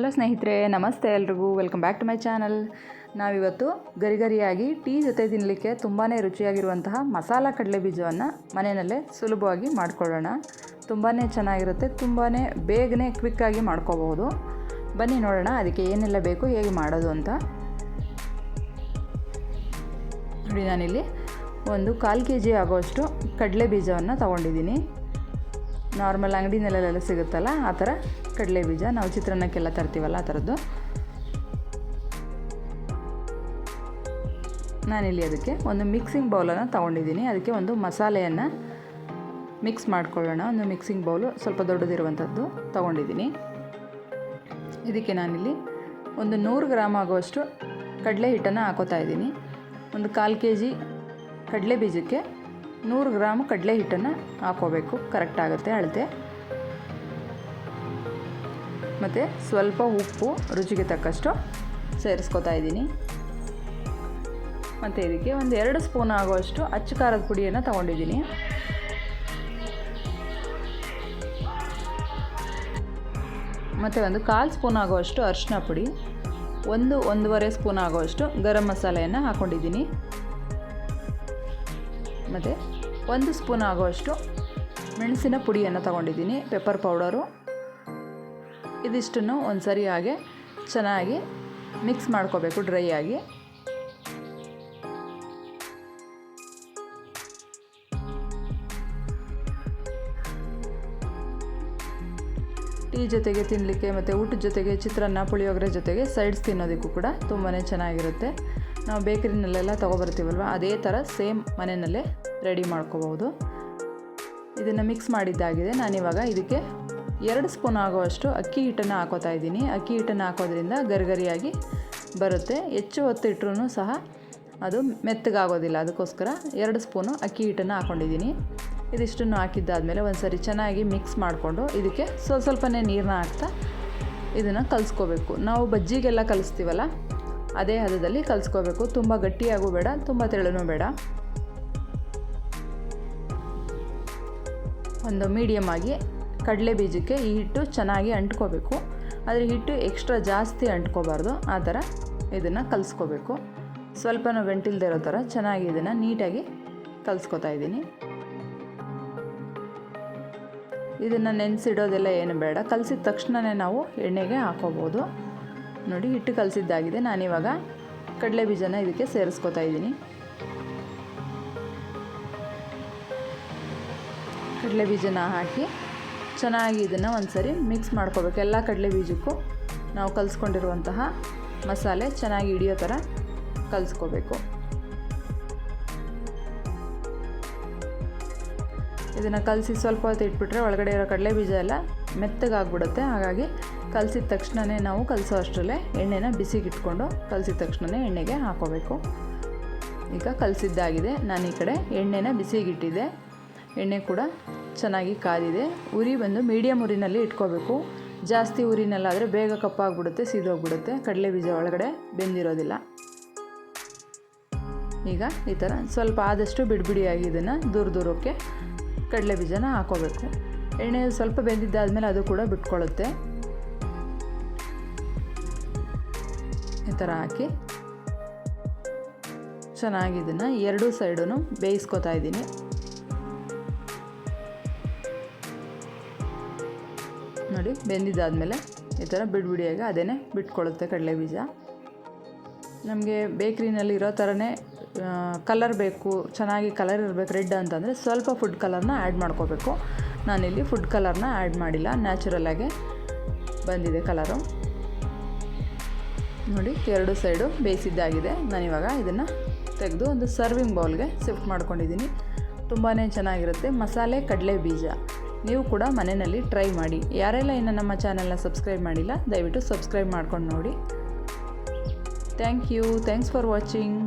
Hello ಸ್ನೇಹಿತರೆ, ನಮಸ್ತೆ ಎಲ್ರಿಗೂ. Welcome back to my channel ನಾವಿವತ್ತು ಗರಿ ಗರಿಯಾಗಿ ಟೀ ಜೊತೆ ತಿನ್ನಲಿಕ್ಕೆ ತುಂಬಾ ರುಚಿಯಾಗಿರುವಂತಹ ಮಸಾಲ ಕಡಲೆ ಬೀಜವನ್ನು ಮನೆಯಲ್ಲೇ ಸುಲಭವಾಗಿ ಮಾಡ್ಕೊಳ್ಳೋಣ. ತುಂಬಾ ಚೆನ್ನಾಗಿರುತ್ತೆ ತುಂಬಾ ಬೇಗನೆ ಕ್ವಿಕ್ಕಾಗಿ ಮಾಡ್ಕೋಬಹುದು. ಬನ್ನಿ ನೋಡೋಣ ಅದಕ್ಕೆ ಏನೆಲ್ಲ ಬೇಕು, ಹೇಗೆ ಮಾಡೋದು ಅಂತ. ನೋಡಿ, ನಾನಿಲ್ಲಿ ಒಂದು ಕಾಲು ಕೆ ಜಿ ಆಗೋಷ್ಟು ಕಡಲೆ ಬೀಜವನ್ನು ತೊಗೊಂಡಿದ್ದೀನಿ. ನಾರ್ಮಲ್ ಅಂಗಡಿನಲ್ಲೆಲ್ಲ ಸಿಗುತ್ತಲ್ಲ, ಆ ಥರ ಕಡಲೆ ಬೀಜ. ನಾವು ಚಿತ್ರಾನ್ನಕ್ಕೆಲ್ಲ ತರ್ತೀವಲ್ಲ ಆ ಥರದ್ದು. ನಾನಿಲ್ಲಿ ಅದಕ್ಕೆ ಒಂದು ಮಿಕ್ಸಿಂಗ್ ಬೌಲನ್ನು ತೊಗೊಂಡಿದ್ದೀನಿ. ಅದಕ್ಕೆ ಒಂದು ಮಸಾಲೆಯನ್ನು ಮಿಕ್ಸ್ ಮಾಡ್ಕೊಳ್ಳೋಣ. ಒಂದು ಮಿಕ್ಸಿಂಗ್ ಬೌಲು ಸ್ವಲ್ಪ ದೊಡ್ಡದಿರುವಂಥದ್ದು ತೊಗೊಂಡಿದ್ದೀನಿ. ಇದಕ್ಕೆ ನಾನಿಲ್ಲಿ ಒಂದು ನೂರು ಗ್ರಾಮ್ ಆಗುವಷ್ಟು ಕಡಲೆ ಹಿಟ್ಟನ್ನು ಹಾಕೋತಾ ಇದ್ದೀನಿ. ಒಂದು ಕಾಲು ಕೆ ಜಿ ಕಡಲೆ ಬೀಜಕ್ಕೆ ನೂರು ಗ್ರಾಮ್ ಕಡಲೆ ಹಿಟ್ಟನ್ನು ಹಾಕೋಬೇಕು. ಕರೆಕ್ಟ್ ಆಗುತ್ತೆ, ಅಳತೆ. ಮತ್ತು ಸ್ವಲ್ಪ ಉಪ್ಪು ರುಚಿಗೆ ತಕ್ಕಷ್ಟು ಸೇರಿಸ್ಕೊತಾ ಇದ್ದೀನಿ. ಮತ್ತು ಇದಕ್ಕೆ ಒಂದು ಎರಡು ಸ್ಪೂನ್ ಆಗುವಷ್ಟು ಅಚ್ಚು ಖಾರದ ಪುಡಿಯನ್ನು ತಗೊಂಡಿದ್ದೀನಿ. ಮತ್ತು ಒಂದು ಕಾಲು ಸ್ಪೂನ್ ಆಗುವಷ್ಟು ಅರಿಶಿನ ಪುಡಿ, ಒಂದು ಒಂದೂವರೆ ಸ್ಪೂನ್ ಆಗುವಷ್ಟು ಗರಂ ಮಸಾಲೆಯನ್ನು ಹಾಕ್ಕೊಂಡಿದ್ದೀನಿ ಮತ್ತು ಒಂದು ಸ್ಪೂನ್ ಆಗುವಷ್ಟು ಮೆಣಸಿನ ಪುಡಿಯನ್ನು ತಗೊಂಡಿದ್ದೀನಿ ಪೆಪ್ಪರ್ ಪೌಡರು ಇದಿಷ್ಟನ್ನು ಒಂದು ಸರಿ ಹಾಗೆ ಚೆನ್ನಾಗಿ ಮಿಕ್ಸ್ ಮಾಡ್ಕೋಬೇಕು, ಡ್ರೈ ಆಗಿ. ಟೀ ಜೊತೆಗೆ ತಿನ್ನಲಿಕ್ಕೆ ಮತ್ತು ಊಟದ ಜೊತೆಗೆ ಚಿತ್ರಾನ್ನ, ಪುಳಿಯೋಗರೆ ಜೊತೆಗೆ ಸೈಡ್ಸ್ ತಿನ್ನೋದಕ್ಕೂ ಕೂಡ ತುಂಬಾ ಚೆನ್ನಾಗಿರುತ್ತೆ. ನಾವು ಬೇಕರಿನಲ್ಲೆಲ್ಲ ತೊಗೊಬರ್ತೀವಲ್ವ, ಅದೇ ಥರ ಸೇಮ್ ಮನೆಯಲ್ಲೇ ರೆಡಿ ಮಾಡ್ಕೋಬೋದು ಇದನ್ನು ಮಿಕ್ಸ್ ಮಾಡಿದ್ದಾಗಿದೆ, ನಾನಿವಾಗ ಇದಕ್ಕೆ ಎರಡು ಸ್ಪೂನ್ ಆಗುವಷ್ಟು ಅಕ್ಕಿ ಹಿಟ್ಟನ್ನು ಹಾಕೋತಾ ಇದ್ದೀನಿ. ಅಕ್ಕಿ ಹಿಟ್ಟನ್ನು ಹಾಕೋದ್ರಿಂದ ಗರಿಗರಿಯಾಗಿ ಬರುತ್ತೆ. ಹೆಚ್ಚು ಹೊತ್ತು ಸಹ ಅದು ಮೆತ್ತಗಾಗೋದಿಲ್ಲ. ಅದಕ್ಕೋಸ್ಕರ ಎರಡು ಸ್ಪೂನು ಅಕ್ಕಿ ಹಿಟ್ಟನ್ನು ಹಾಕ್ಕೊಂಡಿದ್ದೀನಿ ಇದಿಷ್ಟನ್ನು ಹಾಕಿದ್ದಾದಮೇಲೆ ಒಂದು ಸರಿ ಚೆನ್ನಾಗಿ ಮಿಕ್ಸ್ ಮಾಡಿಕೊಂಡು ಇದಕ್ಕೆ ಸ್ವಲ್ಪ ಸ್ವಲ್ಪನೇ ನೀರನ್ನ ಹಾಕ್ತಾ ಇದನ್ನು ಕಲಿಸ್ಕೋಬೇಕು. ನಾವು ಬಜ್ಜಿಗೆಲ್ಲ ಕಲಿಸ್ತೀವಲ್ಲ, ಅದೇ ಹದದಲ್ಲಿ ಕಲಿಸ್ಕೋಬೇಕು. ತುಂಬ ಗಟ್ಟಿಯಾಗೂ ಬೇಡ, ತುಂಬ ತೆಳುನೂ ಬೇಡ. ಒಂದು ಮೀಡಿಯಮ್ ಆಗಿ ಕಡಲೆ ಬೀಜಕ್ಕೆ ಈ ಹಿಟ್ಟು ಚೆನ್ನಾಗಿ ಅಂಟ್ಕೋಬೇಕು. ಆದರೆ ಹಿಟ್ಟು ಎಕ್ಸ್ಟ್ರಾ ಜಾಸ್ತಿ ಅಂಟ್ಕೋಬಾರ್ದು. ಆ ಥರ ಇದನ್ನು ಕಲಿಸ್ಕೋಬೇಕು. ಸ್ವಲ್ಪನೂ ಗಂಟಿಲ್ದೇ ಇರೋ ಥರ ಚೆನ್ನಾಗಿ ಇದನ್ನು ನೀಟಾಗಿ ಕಲಿಸ್ಕೊತಾ ಇದ್ದೀನಿ. ಇದನ್ನು ನೆನೆಸಿಡೋದೆಲ್ಲ ಏನು ಬೇಡ. ಕಲಸಿದ ತಕ್ಷಣವೇ ನಾವು ಎಣ್ಣೆಗೆ ಹಾಕೋಬೋದು. ನೋಡಿ, ಹಿಟ್ಟು ಕಲಸಿದ್ದಾಗಿದೆ. ನಾನಿವಾಗ ಕಡಲೆ ಬೀಜನ ಇದಕ್ಕೆ ಸೇರಿಸ್ಕೊತಾ ಇದ್ದೀನಿ. ಕಡಲೆ ಬೀಜನ ಹಾಕಿ ಚೆನ್ನಾಗಿ ಇದನ್ನು ಒಂದು ಸರಿ ಮಿಕ್ಸ್ ಮಾಡ್ಕೋಬೇಕು. ಎಲ್ಲ ಕಡಲೆ ಬೀಜಕ್ಕೂ ನಾವು ಕಲಿಸ್ಕೊಂಡಿರುವಂತಹ ಮಸಾಲೆ ಚೆನ್ನಾಗಿ ಹಿಡಿಯೋ ಥರ ಕಲಿಸ್ಕೋಬೇಕು. ಇದನ್ನು ಕಲಸಿ ಸ್ವಲ್ಪ ಹೊತ್ತು ಇಟ್ಬಿಟ್ರೆ ಒಳಗಡೆ ಇರೋ ಕಡಲೆ ಬೀಜ ಎಲ್ಲ ಮೆತ್ತಗಾಗ್ಬಿಡುತ್ತೆ. ಹಾಗಾಗಿ ಕಲಸಿದ ತಕ್ಷಣವೇ ನಾವು ಕಲಸೋ ಅಷ್ಟರಲ್ಲೇ ಎಣ್ಣೆನ ಬಿಸಿಗಿಟ್ಕೊಂಡು ಕಲಸಿದ ತಕ್ಷಣವೇ ಎಣ್ಣೆಗೆ ಹಾಕೋಬೇಕು. ಈಗ ಕಲಸಿದ್ದಾಗಿದೆ. ನಾನು ಈ ಕಡೆ ಎಣ್ಣೆನ ಬಿಸಿಗಿಟ್ಟಿದ್ದೆ. ಎಣ್ಣೆ ಕೂಡ ಚೆನ್ನಾಗಿ ಕಾದಿದೆ. ಉರಿ ಬಂದು ಮೀಡಿಯಮ್ ಉರಿನಲ್ಲಿ ಇಟ್ಕೋಬೇಕು. ಜಾಸ್ತಿ ಉರಿನಲ್ಲಾದರೆ ಬೇಗ ಕಪ್ಪಾಗ್ಬಿಡುತ್ತೆ, ಸೀದೋಗ್ಬಿಡುತ್ತೆ. ಕಡಲೆ ಬೀಜ ಒಳಗಡೆ ಬೆಂದಿರೋದಿಲ್ಲ. ಈಗ ಈ ಥರ ಸ್ವಲ್ಪ ಆದಷ್ಟು ಬಿಡಿಬಿಡಿಯಾಗಿ ಇದನ್ನು ದೂರ ದೂರಕ್ಕೆ ಕಡಲೆ ಬೀಜನ ಹಾಕೋಬೇಕು. ಎಣ್ಣೆ ಸ್ವಲ್ಪ ಬೆಂದಿದ್ದಾದಮೇಲೆ ಅದು ಕೂಡ ಬಿಟ್ಕೊಳ್ಳುತ್ತೆ ಈ ಥರ ಹಾಕಿ ಚೆನ್ನಾಗಿ ಇದನ್ನು ಎರಡೂ ಸೈಡೂ ಬೇಯಿಸ್ಕೊತಾ ಇದ್ದೀನಿ. ನೋಡಿ, ಬೆಂದಿದ್ದಾದಮೇಲೆ ಈ ಥರ ಬಿಡಿಬಿಡಿಯಾಗಿ ಅದೇ ಬಿಟ್ಕೊಳ್ಳುತ್ತೆ ಕಡಲೆ ಬೀಜ. ನಮಗೆ ಬೇಕ್ರಿನಲ್ಲಿ ಇರೋ ಥರನೇ ಕಲರ್ ಬೇಕು, ಚೆನ್ನಾಗಿ ಕಲರ್ ಇರಬೇಕು ರೆಡ್ ಅಂತಂದರೆ ಸ್ವಲ್ಪ ಫುಡ್ ಕಲರ್ನ ಆ್ಯಡ್ ಮಾಡ್ಕೋಬೇಕು. ನಾನಿಲ್ಲಿ ಫುಡ್ ಕಲರ್ನ ಆ್ಯಡ್ ಮಾಡಿಲ್ಲ ನ್ಯಾಚುರಲಾಗೆ ಬಂದಿದೆ ಕಲರು ನೋಡಿ, ಎರಡು ಸೈಡು ಬೇಯಿಸಿದ್ದಾಗಿದೆ. ನಾನಿವಾಗ ಇದನ್ನು ತೆಗೆದು ಒಂದು ಸರ್ವಿಂಗ್ ಬೌಲ್ಗೆ ಶಿಫ್ಟ್ ಮಾಡ್ಕೊಂಡಿದ್ದೀನಿ. ತುಂಬಾ ಚೆನ್ನಾಗಿರುತ್ತೆ. ಮಸಾಲೆ ಕಡಲೆ ಬೀಜ. ನೀವು ಕೂಡ ಮನೆಯಲ್ಲಿ ಟ್ರೈ ಮಾಡಿ. ಯಾರೆಲ್ಲ ಇನ್ನು ನಮ್ಮ ಚಾನಲ್ನ ಸಬ್ಸ್ಕ್ರೈಬ್ ಮಾಡಿಲ್ಲ, ದಯವಿಟ್ಟು ಸಬ್ಸ್ಕ್ರೈಬ್ ಮಾಡ್ಕೊಂಡು ನೋಡಿ. Thank you thanks for watching